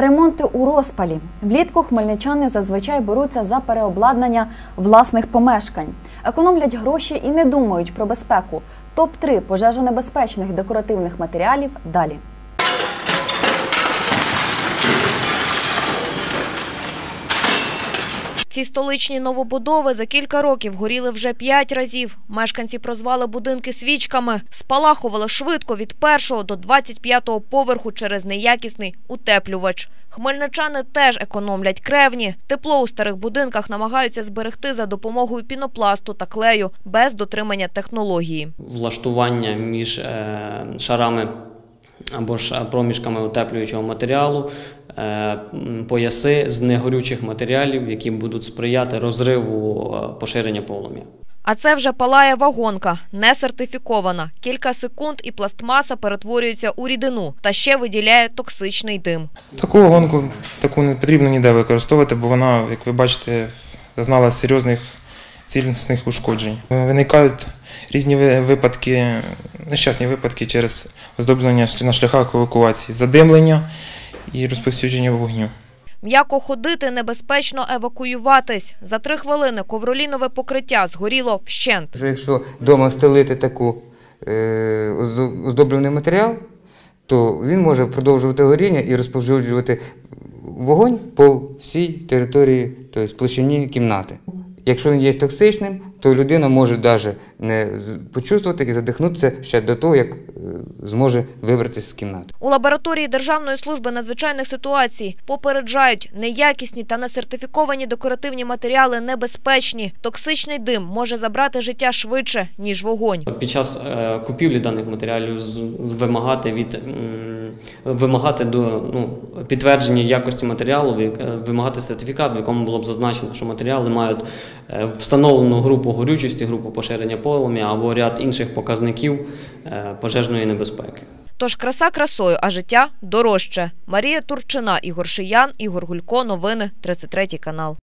Ремонти у розпалі. Влітку хмельничани зазвичай беруться за переобладнання власних помешкань, економлять гроші і не думають про безпеку. Топ 3 пожежонебезпечних декоративних матеріалів далі. Ці столичні новобудови за кілька років горіли вже п'ять разів. Мешканці прозвали будинки свічками, спалахували швидко від першого до 25-го поверху через неякісний утеплювач. Хмельничани теж економлять кревні. Тепло у старих будинках намагаються зберегти за допомогою пінопласту та клею без дотримання технології. влаштування між е, шарами або ж е, проміжками утеплюючого матеріалу, пояси з негорючих матеріалів, які будуть сприяти розриву е, поширення полум'я. А це вже палає вагонка, не сертифікована. Кілька секунд і пластмаса перетворюється у рідину та ще виділяє токсичний дим. Таку гонку таку не потрібно ніде використовувати, бо вона, як ви бачите, зазнала серйозних цілісних ушкоджень. Виникають різні ви- випадки, нещасні випадки через оздоблення на шляхах евакуації, задимлення і розповсюдження вогню. М'яко ходити, небезпечно евакуюватись. За три хвилини ковролінове покриття згоріло вщент. Якщо вдома стелити таку е, оздоблений матеріал, то він може продовжувати горіння і розповсюджувати вогонь по всій території, тобто площині кімнати. Якщо він є токсичним, то людина може навіть не почувствувати і задихнутися ще до того, як зможе вибратися з кімнати. У лабораторії Державної служби надзвичайних ситуацій попереджають, неякісні та несертифіковані декоративні матеріали небезпечні. Токсичний дим може забрати життя швидше, ніж вогонь. Під час е, купівлі даних матеріалів вимагати від вимагати до ну, підтвердження якості матеріалу, е, вимагати сертифікат, в якому було б зазначено, що матеріали мають е, встановлену групу горючості, групу поширення полум'я або ряд інших показників е, пожежної небезпеки. Тож краса красою, а життя дорожче. Марія Турчина, Ігор Шиян, Ігор Гулько. Новини 33 канал.